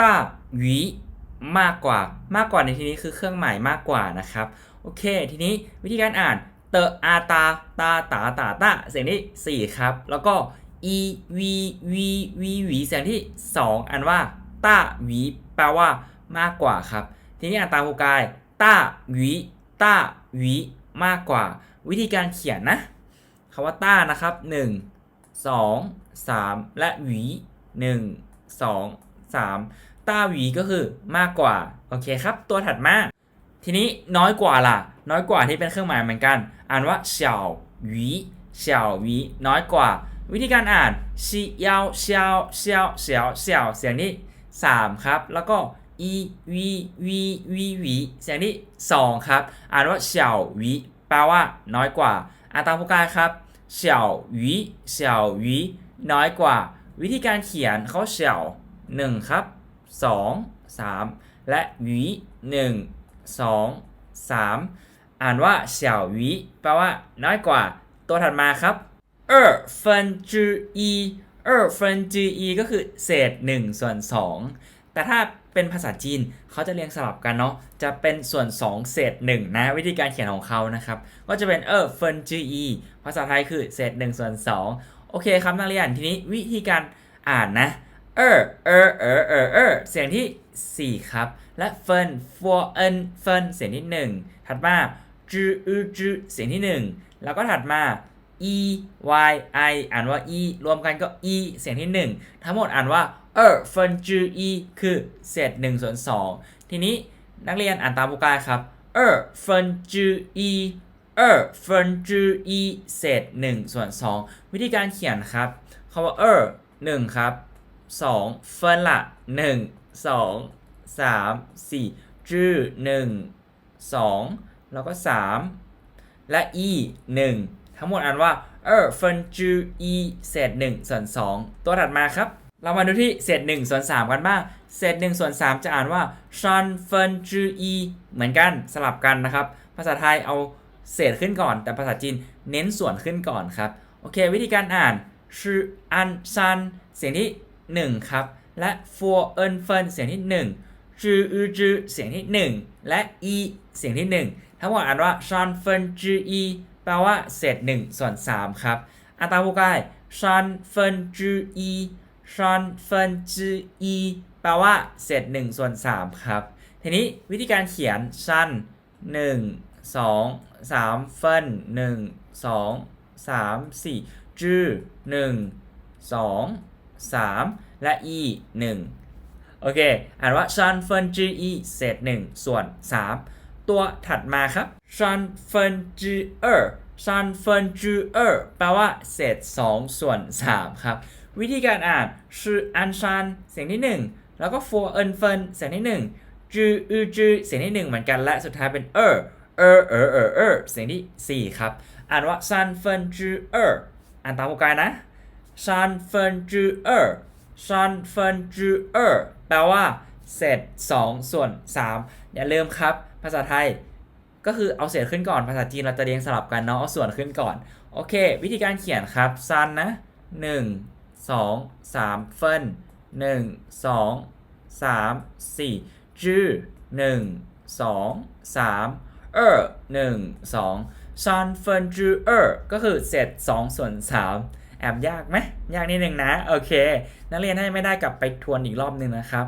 ต้าหวีมากกว่ามากกว่าในที่นี้คือเครื่องหมายมากกว่านะครับโอเค ทีนี้วิธีการอ่านเตออาตาตาตาตาตาเสียงที่ 4 ครับ แล้วก็อีวีวีวีหวีเสียงที่ 2 อันว่าต้าหวีแปลว่ามากกว่าครับ ทีนี้อ่านตามครูกายต้าหวีต้าหวีมากกว่า วิธีการเขียนนะคำว่าต้านะครับ 1 2 3 และหวี1 2 3 ต้าหวีก็คือมากกว่า โอเคครับ ตัวถัดมา ทีนี้น้อยกว่าล่ะ น้อยกว่าที่เป็นเครื่องหมายเหมือนกัน อ่านว่าเฉาหวีเฉาหวีน้อยกว่า วิธีการอ่านชิยาวเฉาเฉาเฉาเฉาเสียงที่3ครับ แล้วก็อีวีวีวีหวีเสียงที่ 2 ครับ อ่านว่าเฉาหวีแปลว่า น้อยกว่าอ่านตามผู้กายครับเฉาหวีเฉาหวีน้อยกว่า วิธีการเขียนเขาเฉา 1 ครับ 2 3 และหวี1 2 3 อ่านว่าเฉียววีแปลว่าน้อยกว่า ตัวถัดมาครับเออเฟินจืออเออเฟนจืออก็คือเศษ 1 ส่วน 2 แต่ถ้าเป็นภาษาจีนเขาจะเรียงสลับกันเนาะจะเป็นส่วน 2 เศษ1นะวิธีการเขียนของเขานะครับก็จะเป็นเออเฟินจีออีภาษาไทยคือเศษ 1 ส่วน 2 โอเคครับนักเรียนทีนี้วิธีการอ่านนะ เออเออเออเออเออเสียงที่ 4 ครับ และเฟินฟัวเอินเฟินเสียงที่ 1 ถัดมาจืออือจือเสียงที่ 1 แล้วก็ถัดมา e y i อ่านว่า e รวมกันก็ e เสียงที่ 1 ทั้งหมดอ่านว่าเออเฟินจือ e คือเศษ1ส่วน2ทีนี้นักเรียนอ่านตามผู้กายครับเออเฟินจือ e เออเฟินจือ e เศษ1ส่วน2วิธีการเขียนครับคำว่าเออ1ครับ 2เฟินละ1 2 3 4จื้อ1 2แล้วก็3และ e 1ทั้งหมดอ่านว่าเออเฟินจือ e เศษ1ส่วน2ตัวถัดมาครับ เรามาดูที่เศษ1ส่วน3กันบ้าง เศษ1ส่วน3จะอ่านว่าชันเฟินจือ e เหมือนกันสลับกันนะครับ ภาษาไทยเอาเศษขึ้นก่อน แต่ภาษาจีนเน้นส่วนขึ้นก่อนครับ โอเค วิธีการอ่านชื่ออันชันเสียงที่ 1 ครับ และฟัวเอินเฟินเสียงที่1จืออือจือเสียงที่ 1 และ e เสียงที่ 1 ทั้งหมดอ่านว่าชันเฟินจือ e แปลว่าเศษ1ส่วน3ครับอ่านตามผู้กายชันเฟินจือ e ชันเฟินจือ e แปลว่าเศษ1ส่วน3ครับ ทีนี้วิธีการเขียนชัน1 2 3 เฟิน1 2 3 4จือ1 2 3 และ e 1 โอเค อ่านว่าชันเฟินจือ e เศษ 1 ส่วน 3 ตัวถัดมาครับชันเฟินจือเออชันเฟินจือเออแปลว่าเศษ 2 ส่วน 3 ครับ วิธีการอ่านชื่ออันชันเสียงที่ 1 แล้วก็ฟัวเอินเฟินเสียงที่ 1จืออือจือเสียงที่ 1 เหมือนกันและสุดท้ายเป็นเออเออเออเออเออเสียงที่ 4 ครับ อ่านว่าชันเฟินจือเอออ่านตามโปรกายนะ ชันเฟินจือเออชันเฟินจือเออแปลว่า เศษ 2 ส่วน 3 อย่าลืมครับ ภาษาไทย ก็คือเอาเศษขึ้นก่อน ภาษาจีนเราจะเรียงสลับกันเนาะ เอาส่วนขึ้นก่อน โอเค วิธีการเขียนครับซันนะ 1 2 3 เฟิน1 2 3 4จื้อ1 2 3เออ1 2ซันเฟินจื้อเออก็คือเศษ2ส่วน3 แอบยากไหมยากนิดนึงนะ โอเค นักเรียนให้ไม่ได้กลับไปทวนอีกรอบหนึ่งนะครับ